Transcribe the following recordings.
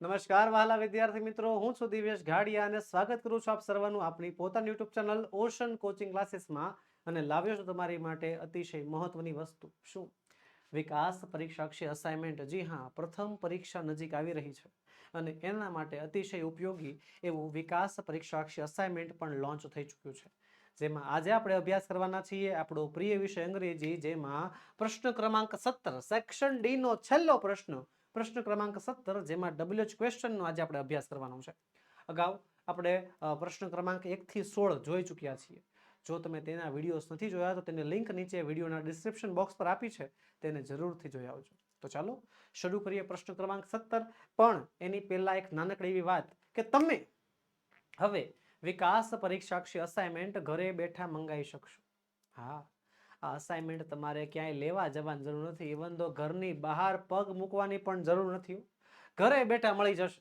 નમસ્કાર વહાલા વિદ્યાર્થી મિત્રો, હું છું દિવ્યેશ ઘાડિયા અને સ્વાગત કરું છું આપ સર્વનું આપણી પોતાની યુટ્યુબ ચેનલ ઓશન કોચિંગ ક્લાસીસમાં અને લાવ્યો છું તમારી માટે અતિશય મહત્વની વસ્તુ શું? વિકાસ પરીક્ષાક્ષી અસાઇનમેન્ટ જી હા, પ્રથમ પરીક્ષા નજીક આવી રહી છે અને એના માટે અતિશય ઉપયોગી એવું વિકાસ પરીક્ષાક્ષી અસાઇનમેન્ટ પણ લોન્ચ થઈ ચૂક્યું છે. જેમાં આજે આપણે અભ્યાસ કરવાના છીએ આપણો પ્રિય વિષય અંગ્રેજી, જેમાં પ્રશ્ન ક્રમાંક સત્તર સેક્શન ડી નો છેલ્લો પ્રશ્ન પ્રશ્ન ક્રમાંક સત્તર, જેમાં ડબલ્યુએચ ક્વેશ્ચનનો આજે આપણે અભ્યાસ કરવાનો છે. અગાઉ આપણે પ્રશ્ન ક્રમાંક એકથી સોળ જોઈ ચૂક્યા છીએ. જો તમે તેના વિડીયોઝ નથી જોયા, તો તેને લિંક નીચે વિડીયોના ડિસ્ક્રિપ્શન બોક્સ પર આપી છે. તેને જરૂરથી જોઈ આવજો. તો ચાલો, શરૂ કરીએ પ્રશ્ન ક્રમાંક સત્તર. પણ એની પહેલાં એક નાનકડી એવી વાત કે તમે હવે વિકાસ પરીક્ષાક્ષી અસાઇનમેન્ટ ઘરે બેઠા મંગાવી શકશો. હા આ અસાઇનમેન્ટ તમારે ક્યાંય લેવા જવાની જરૂર નથી. ઇવન તો ઘરની બહાર પગ મૂકવાની પણ જરૂર નથી ઘરે બેઠા મળી જશે.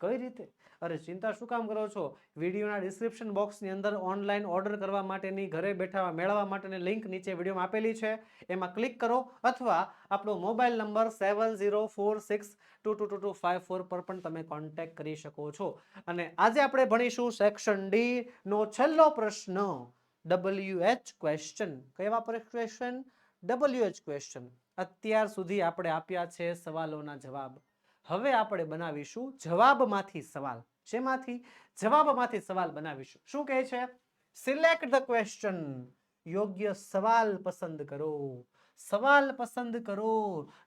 કઈ રીતે? અરે ચિંતા શું કામ કરો છો? વિડીયોના ડિસ્ક્રિપ્શન બોક્સની અંદર ઓનલાઈન ઓર્ડર કરવા માટેની, ઘરે બેઠા મેળવવા માટેની લિંક નીચે વિડીયોમાં આપેલી છે. એમાં ક્લિક કરો અથવા આપણો mobile number seven zero four six two two two two five four પર પણ તમે કોન્ટેક્ટ કરી શકો છો. અને આજે આપણે ભણીશું સેક્શન ડી નો છેલ્લો પ્રશ્ન. ડબલ્યુ એચ ક્વેશ્ચન કેવા ક્વેશ્ચન ડબલ્યુ એચ ક્વેશ્ચન અત્યાર સુધી આપણે આપ્યા છે સવાલોના જવાબ. હવે આપણે બનાવીશું જવાબમાંથી સવાલ. શેમાંથી? જવાબમાંથી સવાલ બનાવીશું. શું કહે છે? સિલેક્ટ ધ ક્વેશ્ચન યોગ્ય સવાલ પસંદ કરો. સવાલ પસંદ કરો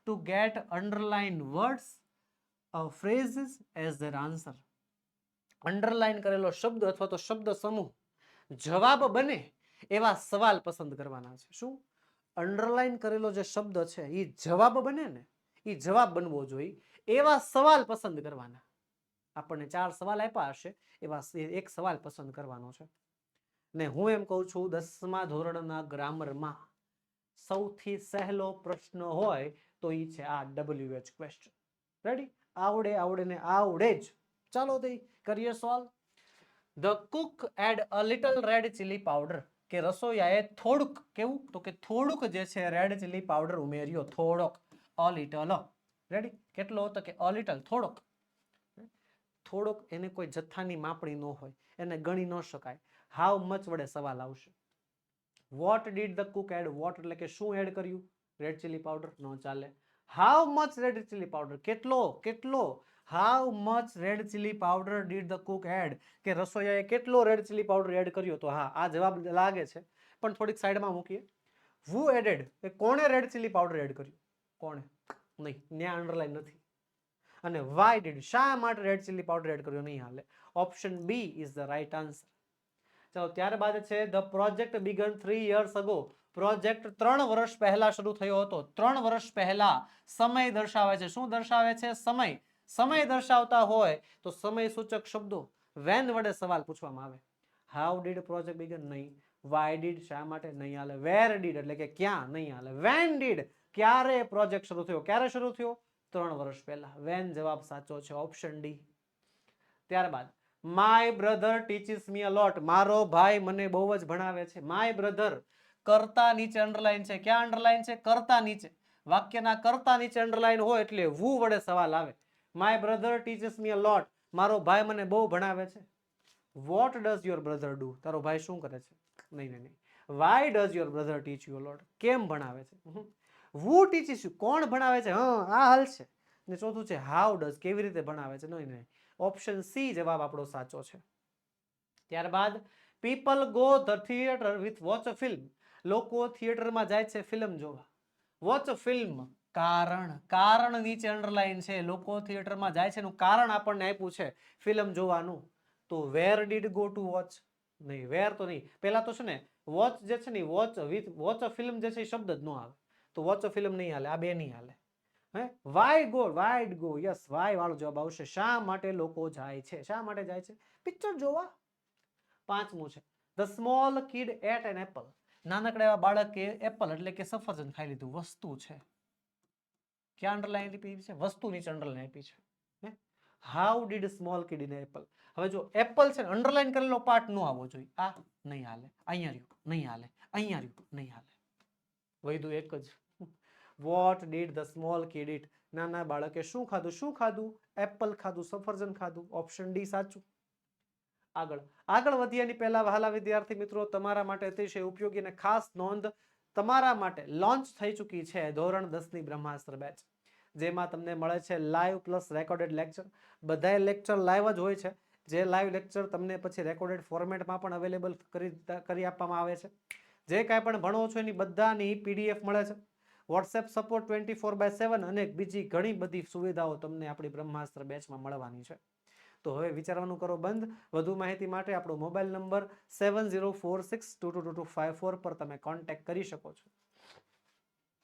to get underline words phrases as their answer underline કરેલો શબ્દ અથવા તો શબ્દ સમૂહ. જવાબ બને એવા સવાલ પસંદ કરવાના છે. શું? અંડરલાઇન કરેલો જે શબ્દ છે એ જવાબ બને ને? એ જવાબ બનવો જોઈએ. એવા સવાલ પસંદ કરવાના. આપણને ચાર સવાલ આપ્યા હશે, એવા એક સવાલ પસંદ કરવાનો છે. ને હું એમ કહું છું, દસમા ધોરણના ગ્રામરમાં સૌથી સહેલો પ્રશ્ન હોય તો એ છે આ ડબલ્યુ એચ ક્વેશ્ચન રેડી આવડે આવડે ને આવડે જ. ચાલો તે કરીએ solve the cook add a little red chilli powder કે રસોઈયાએ થોડુંક, કેવું? તો કે થોડુંક જે છે રેડ ચીલી પાવડર ઉમેર્યો, થોડોક અ લિટલ રેડી કેટલો તો કે અ લિટલ થોડોક. થોડોક એને કોઈ જથ્થાની માપણી ન હોય, એને ગણી ન શકાય. હાવ મચ વડે સવાલ આવશે? What did the cook add what એટલે કે શું એડ કર્યું? રેડ ચીલી પાવડર ન ચાલે. How much red chilli powder કેટલો? કેટલો? How much red chilli powder did the cook add કે રસોઈયાએ કેટલો રેડ ચીલી પાવડર એડ કર્યો? તો હા, આ જવાબ લાગે છે. પણ થોડીક સાઈડમાં મૂકીએ. વુ એડેડ એ કોણે રેડ ચીલી પાવડર એડ કર્યું? કોણે? નહીં, ત્યાં અંડરલાઈન નથી. અને વાય ડીડ શા માટે રેડ ચીલી પાવડર એડ કર્યો? નહીં હાલે. Option B is the right answer ચાલો, ત્યારબાદ છે the project began three years ago project ત્રણ વર્ષ પહેલા શરૂ થયો હતો. ત્રણ વર્ષ પહેલા સમય દર્શાવે છે. શું દર્શાવે છે? સમય. સમય દર્શાવતા હોય તો સમય સૂચક શબ્દો વેન વડે સવાલ પૂછવામાં આવે. હાઉ ડીડ પ્રોજેક્ટ બિગન નહીં. વાય ડીડ શા માટે? નહીં હાલે વેર ડીડ એટલે કે ક્યાં? નહીં હાલે વેન ડીડ ક્યારે પ્રોજેક્ટ શરૂ થયો? ક્યારે શરૂ થયો? ત્રણ વર્ષ પહેલા. વેન જવાબ સાચો છે? ઓપ્શન ડી ત્યારબાદ my brother teaches me a lot મારો ભાઈ મને બહુ જ ભણાવે છે. માય બ્રધર કરતા નીચે અંડરલાઈન છે. ક્યાં અંડરલાઈન છે? કરતા નીચે. વાક્યના કરતા નીચે અંડરલાઈન હોય એટલે વુ વડે સવાલ આવે. My brother teachers me a lot મારો ભાઈ મને બહુ ભણાવે છે. What does your brother do તારો ભાઈ શું કરે છે? નહીં નહીં નહીં. Why does your brother teach you lot કેમ ભણાવે છે? વુ ટીચિસ યુ કોણ ભણાવે છે? હા, આ હાલ છે. ને ચોથું છે હાઉ ડઝ કેવી રીતે ભણાવે છે? નહીં નહીં. ઓપ્શન સી જવાબ આપણો સાચો છે. ત્યારબાદ people go the theatre with watch a film લોકો થિયેટરમાં જાય છે ફિલ્મ જોવા. વોચ અ ફિલ્મ કારણ. કારણ નીચે અંડરલાઈન છે, લોકો થિયેટરમાં જાય છે એનું કારણ આપણને આપ્યું છે ફિલ્મ જોવાનું. તો where did go to watch નહીં વેર તો નહીં. પહેલાં તો છે ને વોચ જે છે ને watch with watch a film જે છે એ શબ્દ જ ન આવે. તો વોચ અ ફિલ્મ નહીં હાલે, આ બે નહીં હાલે. હે? Why go why go yes why વાળો જવાબ આવશે. શા માટે લોકો જાય છે? શા માટે જાય છે? પિક્ચર જોવા. પાંચમું છે the small kid ate an apple નાનકડા એવા બાળકે એપલ એટલે કે સફરજન ખાઈ લીધું, વસ્તુ છે. ક્યાં અંડરલાઈન આપી છે? વસ્તુ નીચે અંડરલાઈન આપી છે. How did small kid apple હવે જો એપલ છે અંડરલાઈન કરેલો પાર્ટ ન આવવો જોઈએ. આ નહીં હાલે. અહીંયા રહ્યું. નહીં હાલે. અહીંયા રહ્યું. નહીં હાલે. વૈધું એક જ. What did the small kid eat નાના બાળકે શું ખાધું? શું ખાધું? એપલ ખાધું, સફરજન ખાધું? ઓપ્શન ડી સાચું. આગળ. આગળ વધ્યાની પહેલા વહાલા વિદ્યાર્થી મિત્રો, તમારા માટે અતિશય ઉપયોગી અને ખાસ નોંધ તમારા માટે લોન્ચ થઈ ચૂકી છે ધોરણ દસની બ્રહ્માસ્ત્ર બેચ જેમાં તમને મળે છે લાઈવ પ્લસ રેકોર્ડેડ લેક્ચર બધાય લેક્ચર લાઈવ જ હોય છે. જે લાઈવ લેક્ચર તમને પછી રેકોર્ડેડ ફોર્મેટમાં પણ અવેલેબલ કરી કરી આપવામાં આવે છે. જે કાંઈ પણ ભણો છો એની બધાની પીડીએફ મળે છે. WhatsApp support twenty four by seven અને બીજી ઘણી બધી સુવિધાઓ તમને આપણી બ્રહ્માસ્ત્ર બેચમાં મળવાની છે. તો હવે વિચારવાનું કરો બંધ. વધુ માહિતી માટે આપણો mobile number seven zero four six two two two two five four પર તમે કોન્ટેક્ટ કરી શકો છો.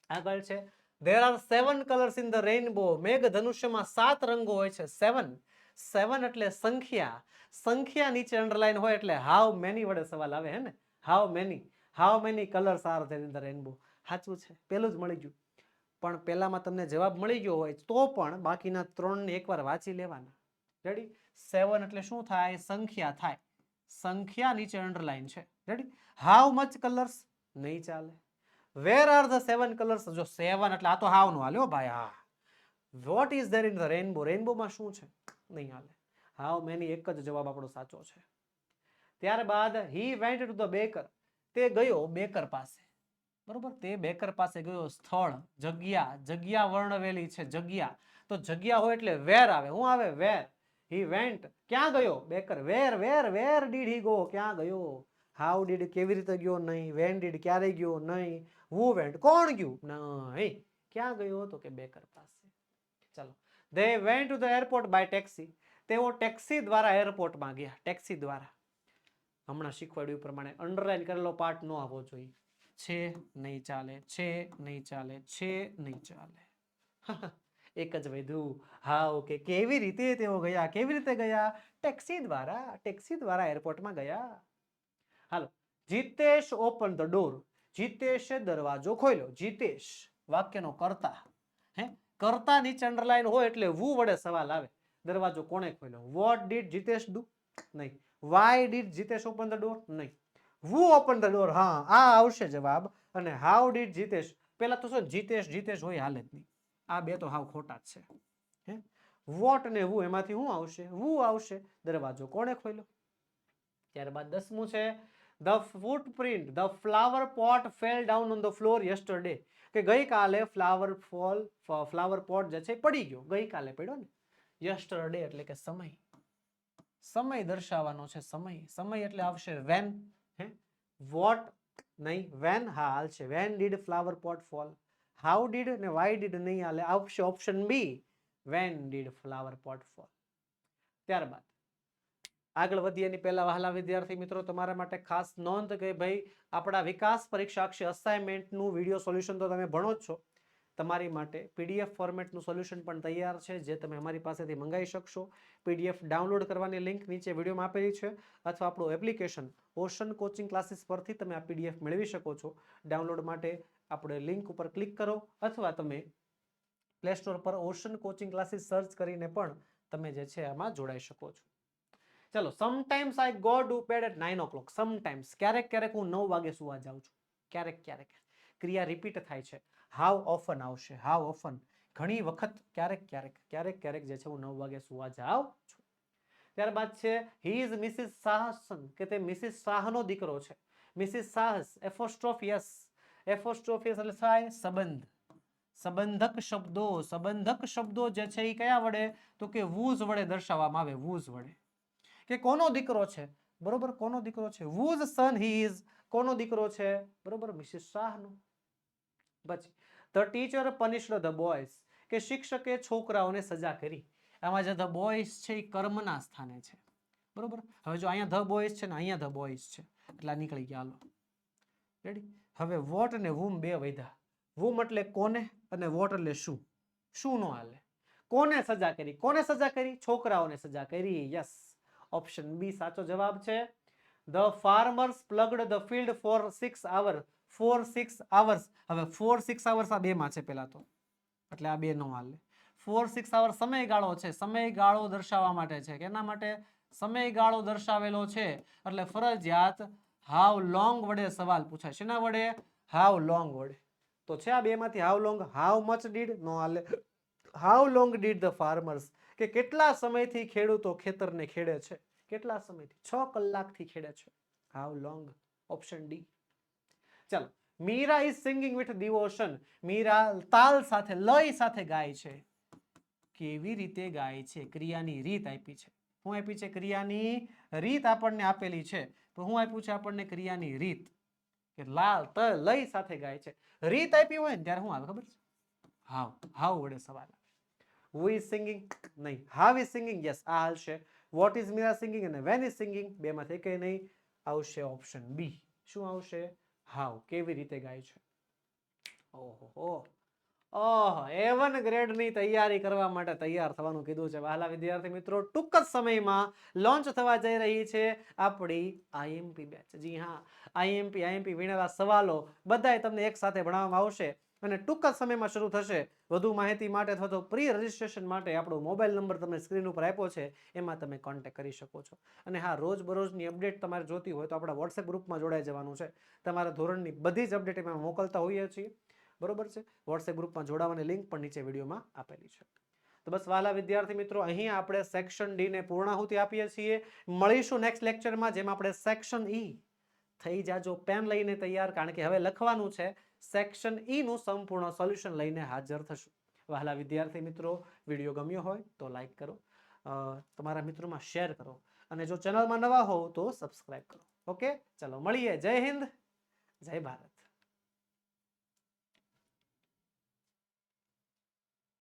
આગળ છે. There are seven colours in the rainbow મેઘ ધનુષ્યમાં સાત રંગો હોય છે. સેવન સેવન એટલે સંખ્યા. સંખ્યા નીચે અંડરલાઈન હોય એટલે હાઉ મેની વડે સવાલ આવે હે ને? How many how many colours are there in the rainbow સાચું છે. પેલું જ મળી ગયું. પણ પહેલામાં તમને જવાબ મળી ગયો હોય તો પણ બાકીના ત્રણને એકવાર વાંચી લેવાના. રેડી સેવન એટલે શું થાય? સંખ્યા થાય. સંખ્યા નીચે અંડરલાઈન છે. રેડી હાઉ મચ કલર્સ નહીં ચાલે. Where are the seven colours જો સેવન એટલે આ તો હાવનું હાલ્યો ભાઈ, હા. What is there in the rainbow રેનબોમાં શું છે? નહીં હાલે. હાઉ મેની એક જ જવાબ આપણો સાચો છે. ત્યારબાદ he went to the baker તે ગયો બેકર પાસે. બરોબર? તે બેકર પાસે ગયો સ્થળ, જગ્યા. જગ્યા વર્ણવેલી છે, જગ્યા. તો જગ્યા હોય એટલે વેર આવે? હું આવે વેર હી વેન્ટ ક્યાં ગયો baker where where where did he go ક્યાં ગયો હાઉ ડીડ કેવી રીતે ગયો નહીં વેન ડીડ ક્યારે ગયો નહીં હુ વેન્ટ કોણ ગયું નહીં ક્યાં ગયો તો કે બેકર પાસે ચલો they went to the airport by taxi તેઓ ટેક્સી દ્વારા એરપોર્ટમાં ગયા ટેક્સી દ્વારા હમણાં શીખવાડ્યું એ પ્રમાણે અંડરલાઈન કરેલો પાર્ટ ન આવવો જોઈએ છે નહીં ચાલે છે નહીં ચાલે છે નહીં ચાલે એક જ વધ્યું હા ઓકે કેવી રીતે તેઓ ગયા? કેવી રીતે ગયા? ટેક્સી દ્વારા ટેક્સી દ્વારા એરપોર્ટમાં ગયા. હાલો, જીતેશ ઓપન ધ ડોર. જીતેશે દરવાજો ખોલ્યો. જીતેશ વાક્યનો કર્તા. હે? કર્તા નીચે અંડરલાઈન હોય એટલે વુ વડે સવાલ આવે. દરવાજો કોણે ખોલ્યો? What did Jitesh do? નહીં. Why did Jitesh open the door? નહીં. Who open the door? હા, આ આવશે જવાબ. અને હાઉ ડીડ જીતેશ? પેલા તો શું? જીતેશ જીતેશ હોય હાલે જ નહીં. આ બે તો હાવ ખોટા જ છે. હે? વોટ ને વુ એમાંથી શું આવશે? વુ આવશે? દરવાજો કોણે ખોલ્યો? ત્યારબાદ દસમું છે the footprint the flower pot fell down on the floor yesterday કે ગઈકાલે ફ્લાવર ફોલ ફ્લાવર પોટ જે છે પડી ગયો. ગઈકાલે પડ્યો ને? યસ્ટરડે એટલે કે સમય. સમય દર્શાવવાનો છે સમય. સમય એટલે આવશે વેન હે? વોટ નહીં વેન હા, હાલ છે. When did flower pot fall how did ને વાય ડીડ નહીં હાલે આવશે option B when did flower pot fall ત્યારબાદ. આગળ વધીએ એની પહેલા વહાલા વિદ્યાર્થી મિત્રો, તમારા માટે ખાસ નોંધ કે ભાઈ, આપણા વિકાસ પરીક્ષાક્ષી અસાઇનમેન્ટનું વીડિયો સોલ્યુશન તો તમે ભણો જ છો. તમારી માટે પીડીએફ ફોર્મેટનું સોલ્યુશન પણ તૈયાર છે, જે તમે અમારી પાસેથી મંગાવી શકશો. પીડીએફ ડાઉનલોડ કરવાની લિંક નીચે વિડીયોમાં આપેલી છે, અથવા આપણું એપ્લિકેશન ઓશન કોચિંગ ક્લાસીસ પરથી તમે આ પીડીએફ મેળવી શકો છો. ડાઉનલોડ માટે આપણે લિંક ઉપર ક્લિક કરો અથવા તમે પ્લે સ્ટોર પર ઓશન કોચિંગ ક્લાસીસ સર્ચ કરીને પણ તમે જે છે આમાં જોડાઈ શકો છો. ચલો sometimes I go do bed at nine o'clock sometimes ક્યારેક ક્યારેક હું નવ વાગે સુવા જાઉં છું. ક્યારેક ક્યારેક. ક્રિયા રિપીટ થાય છે. હાવ ઓફન આવશે? હાવ ઓફન ઘણી વખત ક્યારેક ક્યારેક. ક્યારેક ક્યારેક જે છે હું નવ વાગે સુવા જાઉં છું. ત્યારબાદ છે હી ઇઝ મિસિસ સાહસન કે તે મિસિસ શાહનો દીકરો છે. મિસિસ સાહસ એફોસ્ટ્રોફિયસ એફોસ્ટ્રોફિયસ એટલે થાય સંબંધ. સંબંધક શબ્દો સંબંધક શબ્દો જે છે એ કયા વડે? તો કે વૂઝ વડે દર્શાવવામાં આવે, વૂઝ વડે. કે કોનો દીકરો છે? બરોબર, કોનો દીકરો છે? વૂઝ સન હી ઇઝ કોનો દીકરો છે? બરોબર, મિસિસ શાહનો. પછી, the teacher punished the boys. કે શિક્ષકે છોકરાઓને સજા કરી. આમાં જે ધ બોયઝ છે એ કર્મના સ્થાને છે. બરોબર? હવે જો અહીંયા ધ બોયઝ છે ને, અહીંયા ધ બોયઝ છે. એટલે નીકળી ગયા, હાલો. રેડી હવે વોટ અને વુમ બે વૈધા વુમ એટલે કોને અને વોટ એટલે શું? શું નો હાલે? કોને સજા કરી? કોને સજા કરી? છોકરાઓને સજા કરી? યસ ઓપ્શન બી સાચો જવાબ છે. The farmers plugged the field for six hour for six hours હવે ફોર સિક્સ આવર્સ આ બેમાં છે પહેલાં તો. એટલે આ બે નો હાલે. ફોર સિક્સ આવર સમયગાળો છે. સમયગાળો દર્શાવવા માટે છે. કેના માટે? સમયગાળો દર્શાવેલો છે. એટલે ફરજિયાત હાવ લોંગ વડે સવાલ પૂછાય. શેના વડે? હાવ લોંગ વડે. તો છે આ બેમાંથી how long? How much did? નો હાલે. How long did the farmers. કે કેટલા સમયથી ખેડૂતો ખેતરને ખેડે છે? કેટલા સમયથી? છ કલાકથી ખેડે છે. How long. Option D. ચાલો. Meera is singing with devotion. Meera તાલ સાથે, લય સાથે ગાય છે. કેવી રીતે ગાય છે? ક્રિયાની રીત આપી છે. શું આપી છે ક્રિયાની રીત આપણને આપેલી છે. તો હું આપ્યું છે આપણને ક્રિયાની રીત, કે લાલ, ત, લય સાથે ગાય છે. રીત આપી હોય ને ત્યારે શું આવે, ખબર છે? હાવ હાવ વડે સવાલ હુ ઇઝ સિંગિંગ નહીં. હાવ ઇઝ સિંગિંગ યસ આ હાલશે. વોટ ઇઝ મીરા સિંગિંગ અને વેન ઇઝ સિંગિંગ બેમાંથી કંઈ નહીં. આવશે ઓપ્શન બી શું આવશે? હાવ, કેવી રીતે ગાય છે? ઓહો ઓહ એવન ગ્રેડની તૈયારી કરવા માટે તૈયાર થવાનું કીધું છે. વહાલા વિદ્યાર્થી મિત્રો, ટૂંક જ સમયમાં લોન્ચ થવા જઈ રહી છે આપણી આઈએમપી બેચ જી હા આઈએમપી આઈએમપી વિણેલા સવાલો બધાય તમને એક સાથે ભણાવવામાં આવશે અને ટૂંક જ સમયમાં શરૂ થશે. વધુ માહિતી માટે અથવા તો પ્રી રજિસ્ટ્રેશન માટે આપણો મોબાઈલ નંબર તમને સ્ક્રીન ઉપર આપ્યો છે, એમાં તમે કોન્ટેક્ટ કરી શકો છો. અને હા રોજ બરોજની અપડેટ તમારે જોતી હોય તો આપણા વોટ્સએપ ગ્રુપમાં જોડાઈ જવાનું છે. તમારા ધોરણની બધી જ અપડેટ એમાં મોકલતા હોઈએ છીએ. બરોબર છે? વોટ્સએપ ગ્રુપમાં જોડાવાની લિંક પણ નીચે વિડીયોમાં આપેલી છે. તો બસ વાલા વિદ્યાર્થી મિત્રો, અહીં આપણે સેક્શન ડી ને પૂર્ણાહુતિ આપીએ છીએ. મળીશું નેક્સ્ટ લેક્ચરમાં જેમાં આપણે સેક્શન ઈ થઈ જાજો. પેન લઈને તૈયાર, કારણ કે હવે લખવાનું છે. સેક્શન ઈનું સંપૂર્ણ સોલ્યુશન લઈને હાજર થશું. વહાલા વિદ્યાર્થી મિત્રો, વીડિયો ગમ્યો હોય તો લાઈક કરો. તમારા મિત્રોમાં શેર કરો. અને જો ચેનલમાં નવા હોવ તો સબસ્ક્રાઈબ કરો. ઓકે ચલો, મળીએ. જય હિન્દ. જય ભારત.